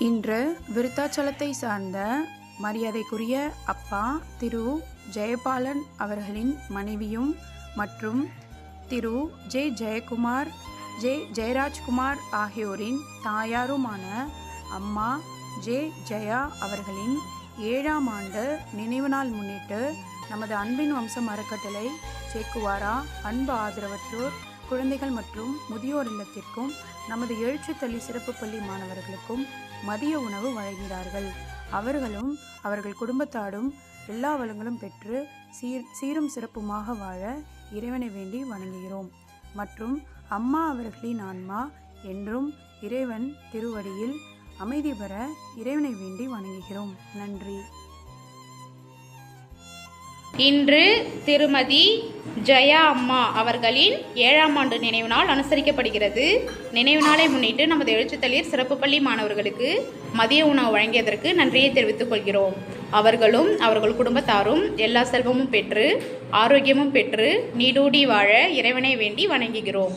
இன்று விருத்தாச்சலத்தை சார்ந்த மரியாதைக்குரிய அப்பா திரு ஜெயபாலன் அவர்களின் மனைவியும் மற்றும் திரு ஜே ஜெயக்குமார் ஜே ஜெயராஜ்குமார் ஆகியோரின் தாயாருமான அம்மா ஜே ஜெயா அவர்களின் ஏழாம் ஆண்டு நினைவு நாள் முன்னிட்டு நமது அன்பின் வம்சம் அறக்கட்டளை சேக்குவாரா அன்பு ஆதரவற்றோர் குழந்தைகள் மற்றும் முதியோர் இல்லத்திற்கும் நமது எழுச்சித்தள்ளி சிறப்பு பள்ளி மாணவர்களுக்கும் மதிய உணவு வழங்கினார்கள் அவர்களும் அவர்கள் குடும்பத்தாடும் எல்லா வளங்களும் பெற்று சீர் சீரும் சிறப்புமாக வாழ இறைவனை வேண்டி வணங்குகிறோம். மற்றும் அம்மா அவர்களின் ஆன்மா என்றும் இறைவன் திருவடியில் அமைதி பெற இறைவனை வேண்டி வணங்குகிறோம். நன்றி. இன்று திருமதி ஜெயா அம்மா அவர்களின் ஏழாம் ஆண்டு நினைவு நாள் அனுசரிக்கப்படுகிறது. நினைவு நாளை முன்னிட்டு நமது எழுச்சித்தளிர் சிறப்பு பள்ளி மாணவர்களுக்கு மதிய உணவு வழங்கியதற்கு நன்றியை தெரிவித்துக் கொள்கிறோம். அவர்களும் அவர்கள் குடும்பத்தாரும் எல்லா செல்வமும் பெற்று ஆரோக்கியமும் பெற்று நீடூடி வாழ இறைவனை வேண்டி வணங்குகிறோம்.